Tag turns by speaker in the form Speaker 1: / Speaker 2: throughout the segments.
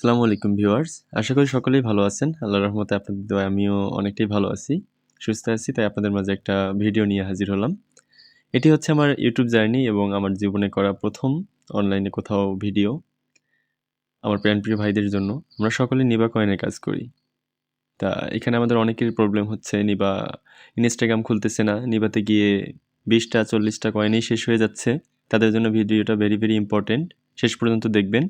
Speaker 1: আসসালামু আলাইকুম ভিউয়ার্স। আশা করি সকলেই ভালো আছেন। আল্লাহর রহমতে আপনাদের দোয়া আমিও অনেকটাই ভালো আছি। সুস্থ আছি, তাই আপনাদের মাঝে একটা ভিডিও নিয়ে হাজির হলাম। এটি হচ্ছে আমার ইউটিউব জার্নি এবং আমার জীবনে করা প্রথম অনলাইনে কোথাও ভিডিও আমার প্রিয় ভাইদের জন্য। আমরা সকলে নিবা কয়েনের কাজ করি। তা এখানে আমাদের অনেকের প্রবলেম হচ্ছে নিবা ইনস্টাগ্রাম খুলতেছে না। নিবাতে গিয়ে বিশটা, চল্লিশটা কয়েনই শেষ হয়ে যাচ্ছে। তাদের জন্য ভিডিওটা ভেরি ভেরি ইম্পর্টেন্ট শেষ পর্যন্ত দেখবেন।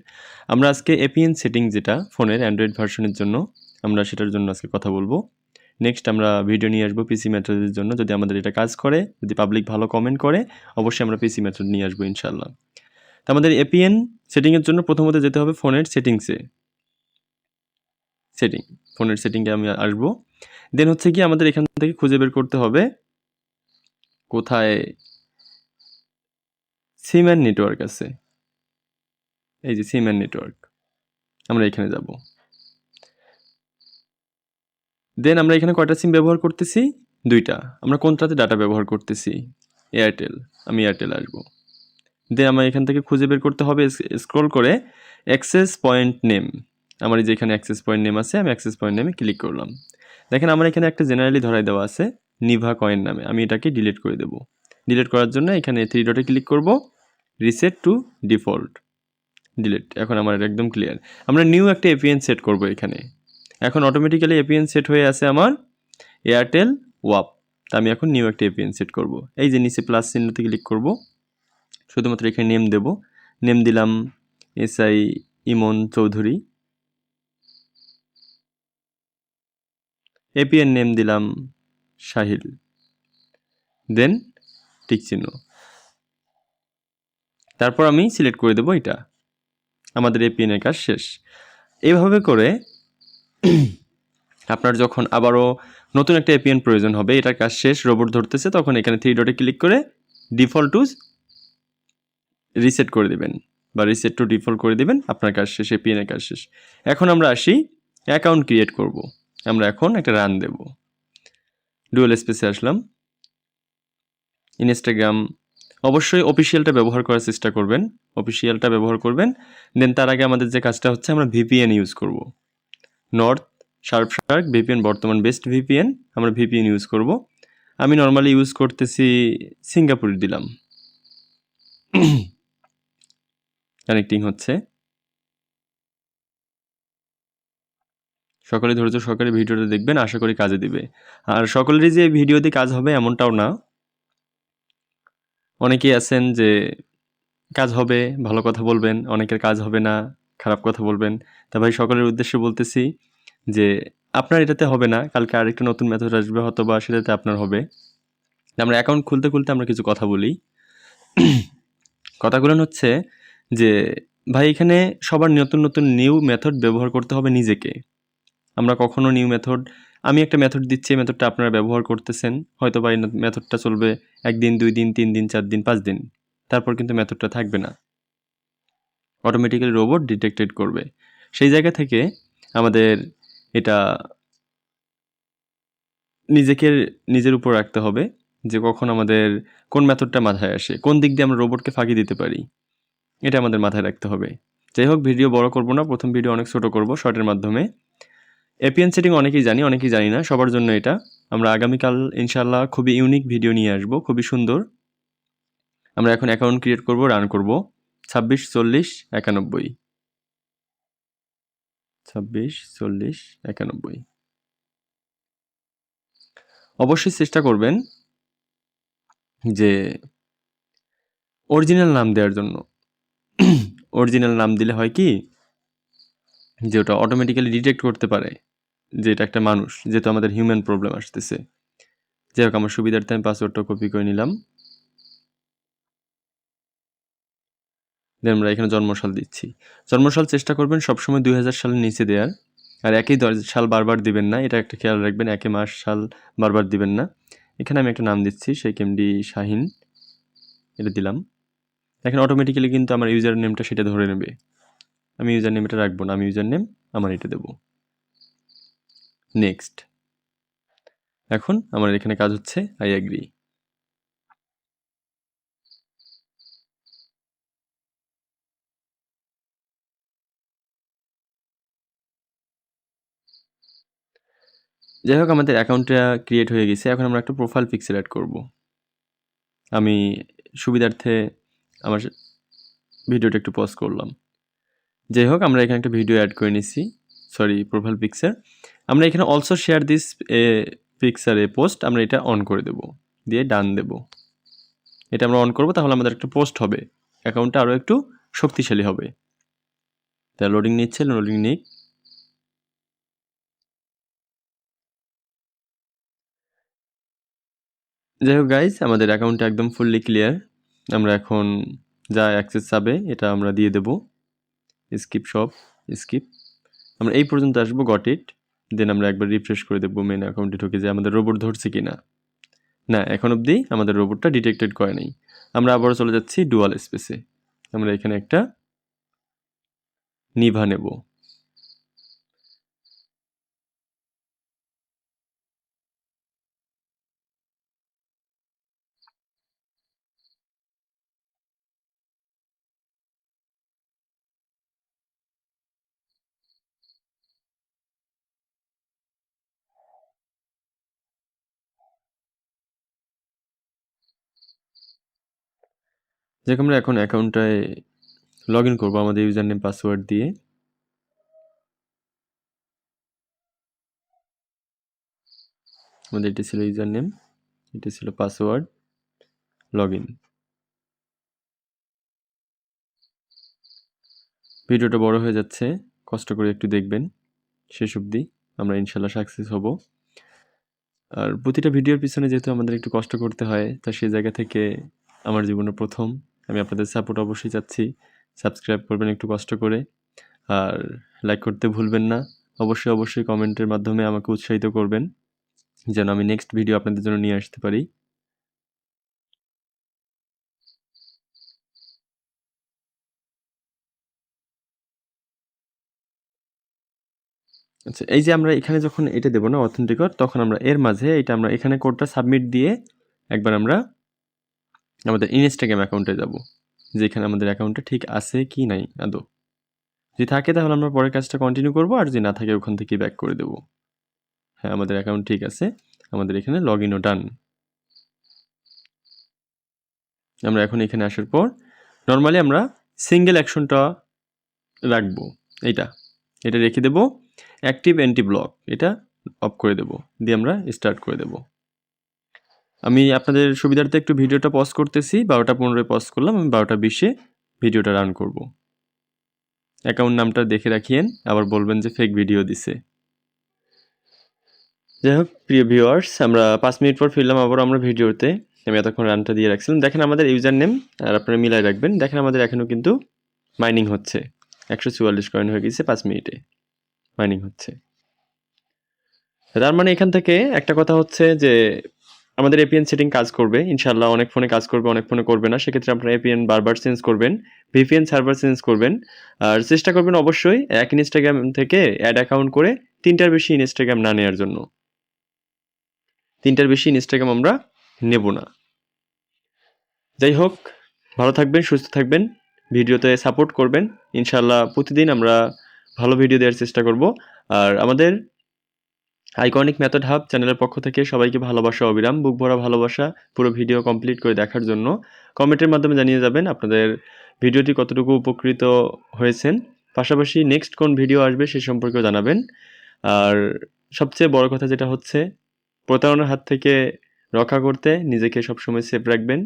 Speaker 1: আমরা আজকে এপিএন সেটিং যেটা, ফোনের অ্যান্ড্রয়েড ভার্সনের জন্য, আমরা সেটার জন্য আজকে কথা বলব। নেক্সট আমরা ভিডিও নিয়ে আসব পিসি মেথডের জন্য। যদি আমাদের এটা কাজ করে, যদি পাবলিক ভালো কমেন্ট করে, অবশ্যই আমরা পিসি মেথড নিয়ে আসব ইনশাল্লাহ তো আমাদের এপিএন সেটিংয়ের জন্য প্রথমত যেতে হবে ফোনের সেটিংসে সেটিং ফোনের সেটিংয়ে আমি আসব। দেন হচ্ছে কি, আমাদের এখান থেকে খুঁজে বের করতে হবে কোথায় সিম অ্যান্ড নেটওয়ার্ক আছে। এই যে সিম অ্যান্ড নেটওয়ার্ক আমরা এখানে যাব। দেন আমরা এখানে কয়টা সিম ব্যবহার করতেছি? দুইটা। আমরা কোনটাতে ডাটা ব্যবহার করতেছি? এয়ারটেল আমি এয়ারটেল আসব। দেন আমার এখান থেকে খুঁজে বের করতে হবে স্ক্রল করে অ্যাক্সেস পয়েন্ট নেম আমার এই যে এখানে অ্যাক্সেস পয়েন্ট নেম আছে, আমি অ্যাক্সেস পয়েন্ট নেমে ক্লিক করলাম। দেখেন আমার এখানে একটা জেনারেলি ধরাই দেওয়া আছে নিভা কয়েন নামে। আমি এটাকে ডিলিট করে দেব। ডিলিট করার জন্য এখানে থ্রি ডটে ক্লিক করব। রিসেট টু ডিফল্ট ডিলিট এখন আমার একদম ক্লিয়ার আমরা নিউ একটা এপিএন সেট করব এখানে। এখন অটোমেটিক্যালি এপিএন সেট হয়ে আছে আমার এয়ারটেল ওয়াপ তা আমি এখন নিউ একটা এপিএন সেট করব। এই যে নিচে প্লাস চিহ্নতে ক্লিক করব। শুধুমাত্র এখানে নেম দেব। নেম দিলাম SI Emon Chowdhury APN name দিলাম সাহিল দেন টিক চিহ্ন। তারপর আমি সিলেক্ট করে দেবো এটা। আমাদের এপিএনের কাজ শেষ। এইভাবে করে আপনার যখন আবারও নতুন একটা এপিএন প্রয়োজন হবে, এটার কাজ শেষ রোবট ধরতেছে, তখন এখানে থ্রি ডটে ক্লিক করে ডিফল্ট টু রিসেট করে দিবেন বা রিসেট টু ডিফল্ট করে দিবেন, আপনার কাজ শেষ এপিএনের কাজ শেষ। এখন আমরা আসি অ্যাকাউন্ট ক্রিয়েট করব। আমরা এখন একটা রান দেব। ডুয়েল স্পেসে আসলাম। ইনস্টাগ্রাম অবশ্যই অফিসিয়ালটা ব্যবহার করার চেষ্টা করবেন। অফিসিয়ালটা ব্যবহার করবেন। দেন তার আগে আমাদের যে কাজটা হচ্ছে, আমরা ভিপিএন ইউজ করব। নর্থ শার্প শার্ক ভিপিএন বর্তমান বেস্ট ভিপিএন আমরা ভিপিএন ইউজ করব। আমি নর্মালি ইউজ করতেছি সিঙ্গাপুর দিলাম। কানেক্টিং হচ্ছে। সকলে ধৈর্য সহকারে ভিডিওটা দেখবেন, আশা করি কাজে দিবে। আর সকলেরই যে ভিডিও দিয়ে কাজ হবে, এমনটাও না। অনেকেই আছেন যে কাজ হবে, ভালো কথা বলবেন, অনেকের কাজ হবে না, খারাপ কথা বলবেন। তা ভাই, সকলের উদ্দেশ্যে বলতেছি যে আপনার এটাতে হবে না, কালকে আরেকটা নতুন মেথড আসবে হয়তো বা সেটাতে আপনার হবে। আমরা অ্যাকাউন্ট খুলতে খুলতে আমরা কিছু কথা বলি। কথাগুলো হচ্ছে যে, ভাই, এখানে সবার নতুন নতুন নিউ মেথড ব্যবহার করতে হবে নিজেকে। আমরা কখনো নিউ মেথড আমি একটা মেথড দিচ্ছি, এই মেথডটা আপনারা ব্যবহার করতেছেন। হয়তো বা এই মেথডটা চলবে একদিন, দুই দিন, তিন দিন, চার দিন, পাঁচ দিন। তারপর কিন্তু মেথডটা থাকবে না। অটোমেটিক্যালি রোবট ডিটেক্টেড করবে। সেই জায়গা থেকে আমাদের এটা নিজেকে, নিজের উপর রাখতে হবে যে কখন আমাদের কোন মেথডটা মাথায় আসে, কোন দিক দিয়ে আমরা রোবটকে ফাঁকি দিতে পারি, এটা আমাদের মাথায় রাখতে হবে। যাই হোক ভিডিও বড় করব না, প্রথম ভিডিও অনেক ছোট করব শর্টের মাধ্যমে। এপিএন সেটিং অনেকেই জানি অনেকেই জানি না, সবার জন্য এটা। আমরা আগামীকাল ইনশাল্লাহ খুবই ইউনিক ভিডিও নিয়ে আসব, খুবই সুন্দর। আমরা এখন অ্যাকাউন্ট ক্রিয়েট করব রান করব। ছাব্বিশ, চল্লিশ, একানব্বই। ছাব্বিশ, চল্লিশ, একানব্বই। অবশ্যই চেষ্টা করবেন যে অরিজিনাল নাম দেওয়ার জন্য। অরিজিনাল নাম দিলে হয় কি? যে ওটা অটোমেটিক্যালি ডিটেক্ট করতে পারে। যে এটা একটা মানুষ, যেহেতু আমাদের হিউম্যান প্রবলেম আসতেছে। যাই হোক, আমার সুবিধার্থে আমি পাসওয়ার্ডটা কপি করে নিলাম। দেন আমরা এখানে জন্মসাল দিচ্ছি। জন্মসাল চেষ্টা করবেন সবসময় দুই হাজার সালের নিচে দেওয়ার। আর একই সাল বারবার দিবেন না। এটা একটা খেয়াল রাখবেন, একে মাস সাল বারবার দিবেন না। এখানে আমি একটা নাম দিচ্ছি সেই কেমডি শাহিন। এটা দিলাম। এখানে অটোমেটিক্যালি কিন্তু আমার ইউজার নেমটা সেটা ধরে নেবে। আমি ইউজার নেম এটা রাখব না, আমি ইউজার নেম আমার এটা দেবো। নেক্সট এখন আমার এখানে কাজ হচ্ছে আই অ্যাগ্রি যাই হোক আমাদের অ্যাকাউন্টটা ক্রিয়েট হয়ে গেছে। এখন আমরা একটা প্রোফাইল পিকচার অ্যাড করব। আমি সুবিধার্থে আমার ভিডিওটা একটু পজ করলাম। যাই হোক আমরা এখানে একটা ভিডিও অ্যাড করে নিছি। সরি প্রোফাইল পিকচার আমরা এখানে also share this a picture a post আমরা এটা অন করে দেব। দিয়ে ডান দেব। এটা আমরা অন করব, তাহলে আমাদের একটা পোস্ট হবে। অ্যাকাউন্টটা আরও একটু শক্তিশালী হবে। তা লোডিং নিচ্ছে লোডিং নিক। যাই হোক গাইজ আমাদের অ্যাকাউন্টটা একদম ফুললি ক্লিয়ার আমরা এখন যা অ্যাক্সেস চাবে এটা আমরা দিয়ে দেব। স্কিপ সব স্কিপ আমরা এই পর্যন্ত আসব গট ইট দেন আমরা একবার রিফ্রেশ করে দেবো মেন অ্যাকাউন্টে ঢুকে যে আমাদের রোবট ধরছে কি না না এখন অবধি আমাদের রোবটটা ডিটেক্টেড করে নেই। আমরা আবারও চলে যাচ্ছি ডুয়াল স্পেসে আমরা এখানে একটা নিভা নেব। যেরকম আমরা এখন অ্যাকাউন্টটায় লগ ইন করব আমাদের ইউজার নেম পাসওয়ার্ড দিয়ে। আমাদের এটি ছিল ইউজার নেম এটি ছিল পাসওয়ার্ড লগ ইন ভিডিওটা বড় হয়ে যাচ্ছে, কষ্ট করে একটু দেখবেন, শেষ অবধি আমরা ইনশাল্লাহ সাকসেস হব। আর প্রতিটা ভিডিওর পিছনে যেহেতু আমাদের একটু কষ্ট করতে হয়, তা সেই জায়গা থেকে আমার জীবনের প্রথম আমি আপনাদের সাপোর্ট অবশ্যই চাচ্ছি। সাবস্ক্রাইব করবেন একটু কষ্ট করে। আর লাইক করতে ভুলবেন না। অবশ্যই অবশ্যই কমেন্টের মাধ্যমে আমাকে উৎসাহিত করবেন। যেন আমি নেক্সট ভিডিও আপনাদের জন্য নিয়ে আসতে পারি। আচ্ছা এই যে আমরা এখানে যখন এটা দেবো না অথেন্টিকর তখন আমরা এর মাঝে এটা আমরা এখানে কোডটা সাবমিট দিয়ে একবার আমরা আমাদের ইনস্টাগ্রাম অ্যাকাউন্টে যাব। যেখানে আমাদের অ্যাকাউন্টটা ঠিক আছে কি নাই, আদৌ। যদি থাকে তাহলে আমরা পরের কাজটা কন্টিনিউ করব, আর যদি না থাকে ওখান থেকে ব্যাক করে দেবো। হ্যাঁ আমাদের অ্যাকাউন্ট ঠিক আছে, আমাদের এখানে লগ ইনও ডান আমরা এখন এখানে আসার পর নর্মালি আমরা সিঙ্গেল অ্যাকশনটা রাখব। এইটা, এটা রেখে দেবো অ্যাক্টিভ অ্যান্টি ব্লক এটা অফ করে দেবো, দিয়ে আমরা স্টার্ট করে দেবো। আমি আপনাদের সুবিধার্থে একটু ভিডিওটা পজ করতেছি। বারোটা পনেরোয় পজ করলাম, আমি বারোটা বিশে ভিডিওটা রান করব। অ্যাকাউন্ট নামটা দেখে রাখিয়েন, আবার বলবেন যে ফেক ভিডিও দিছে। যাই হোক, প্রিয় ভিউয়ার্স আমরা পাঁচ মিনিট পর ফিরলাম আবার আমরা ভিডিওতে। আমি এতক্ষণ রানটা দিয়ে রাখছিলাম। দেখেন আমাদের ইউজার নেম আর আপনারা মিলাই রাখবেন। দেখেন আমাদের এখনও কিন্তু মাইনিং হচ্ছে। একশো চুয়াল্লিশ কয়েন হয়ে গেছে পাঁচ মিনিটে। মাইনিং হচ্ছে। তার মানে এখান থেকে একটা কথা হচ্ছে যে আমাদের এপিএন সেটিং কাজ করবে। ইনশাল্লাহ অনেক ফোনে কাজ করবে, অনেক ফোনে করবে না। সেক্ষেত্রে আপনারা এপিএন বারবার চেঞ্জ করবেন ভিপিএন সার্ভার চেঞ্জ করবেন। আর চেষ্টা করবেন অবশ্যই এক ইনস্টাগ্রাম থেকে অ্যাড অ্যাকাউন্ট করে তিনটার বেশি ইনস্টাগ্রাম না নেওয়ার জন্য। তিনটার বেশি ইনস্টাগ্রাম আমরা নেব না। যাই হোক, ভালো থাকবেন, সুস্থ থাকবেন, ভিডিওতে সাপোর্ট করবেন। ইনশাল্লাহ প্রতিদিন আমরা ভালো ভিডিও দেওয়ার চেষ্টা করব। আর আমাদের আইকনিক মেথড হাব চ্যানেলের পক্ষ থেকে সবাইকে ভালোবাসা, অবিরাম। বুক ভরা ভালোবাসা পুরো ভিডিও কমপ্লিট করে দেখার জন্য। কমেন্টের মাধ্যমে জানিয়ে যাবেন আপনাদের ভিডিওটি কতটুকু উপকৃত হয়েছেন। পাশাপাশি নেক্সট কোন ভিডিও আসবে সে সম্পর্কেও জানাবেন। আর সবচেয়ে বড় কথা যেটা হচ্ছে, প্রতারণার হাত থেকে রক্ষা করতে নিজেকে সবসময় সেফ রাখবেন।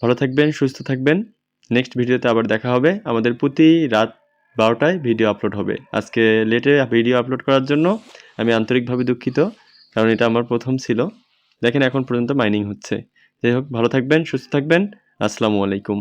Speaker 1: ভালো থাকবেন, সুস্থ থাকবেন। নেক্সট ভিডিওতে আবার দেখা হবে। আমাদের প্রতি রাত বারোটায় ভিডিও আপলোড হবে। আজকে লেটে ভিডিও আপলোড করার জন্য আমি আন্তরিকভাবে দুঃখিত, কারণ এটা আমার প্রথম ছিল। দেখেন এখন পর্যন্ত মাইনিং হচ্ছে। যাই হোক, ভালো থাকবেন, সুস্থ থাকবেন। আসসালামু আলাইকুম।